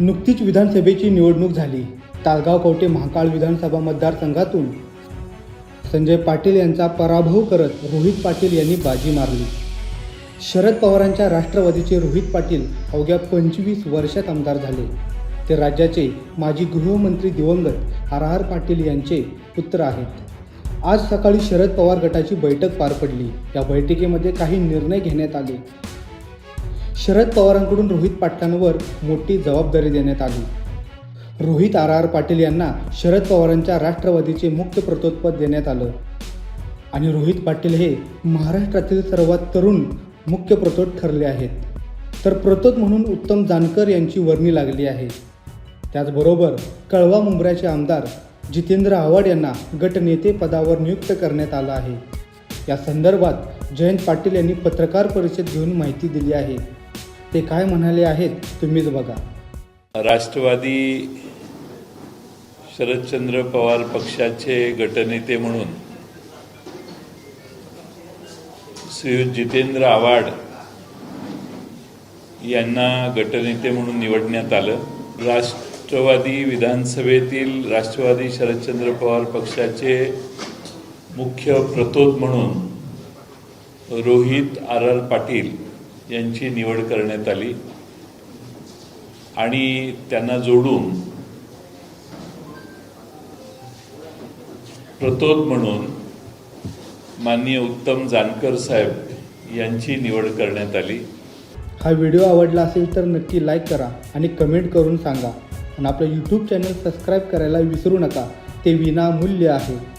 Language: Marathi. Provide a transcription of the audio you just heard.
नुकतीच विधानसभेची निवडणूक झाली. तासगाव कवटे महाकाळ विधानसभा मतदारसंघातून संजय पाटील यांचा पराभव करत रोहित पाटील यांनी बाजी मारली. शरद पवारांच्या राष्ट्रवादीचे रोहित पाटील अवघ्या पंचवीस वर्षात आमदार झाले. ते राज्याचे माजी गृहमंत्री दिवंगत आर आर पाटील यांचे पुत्र आहेत. आज सकाळी शरद पवार गटाची बैठक पार पडली. या बैठकीमध्ये काही निर्णय घेण्यात आले. शरद पवारांकडून रोहित पाटलांवर मोठी जबाबदारी देण्यात आली. रोहित आर आर पाटील यांना शरद पवारांच्या राष्ट्रवादीचे मुख्य प्रतोत्पद देण्यात आलं. आणि रोहित पाटील हे महाराष्ट्रातील सर्वात तरुण मुख्य प्रतोद ठरले आहेत. तर प्रतोद म्हणून उत्तम जानकर यांची वर्णी लागली आहे. त्याचबरोबर कळवा मुंबऱ्याचे आमदार जितेंद्र आव्हाड यांना गटनेते पदावर नियुक्त करण्यात आलं आहे. या संदर्भात जयंत पाटील यांनी पत्रकार परिषद घेऊन माहिती दिली आहे. ते काय म्हणाले आहेत तुम्हीच बघा. राष्ट्रवादी शरदचंद्र पवार पक्षाचे गटनेते म्हणून श्रीयुत जितेंद्र आव्हाड यांना गटनेते म्हणून निवडण्यात आलं. राष्ट्रवादी विधानसभेतील राष्ट्रवादी शरदचंद्र पवार पक्षाचे मुख्य प्रतोद म्हणून रोहित आर आर पाटील यांची निवड करण्यात आली. आणि त्यांना जोडून प्रतोद म्हणून माननीय उत्तम जानकर साहेब यांची निवड करण्यात आली. हा व्हिडिओ आवडला असेल तर नक्की लाईक करा आणि कमेंट करून सांगा. आणि आपलं यूट्यूब चॅनल सबस्क्राईब करायला विसरू नका. ते विनामूल्य आहे.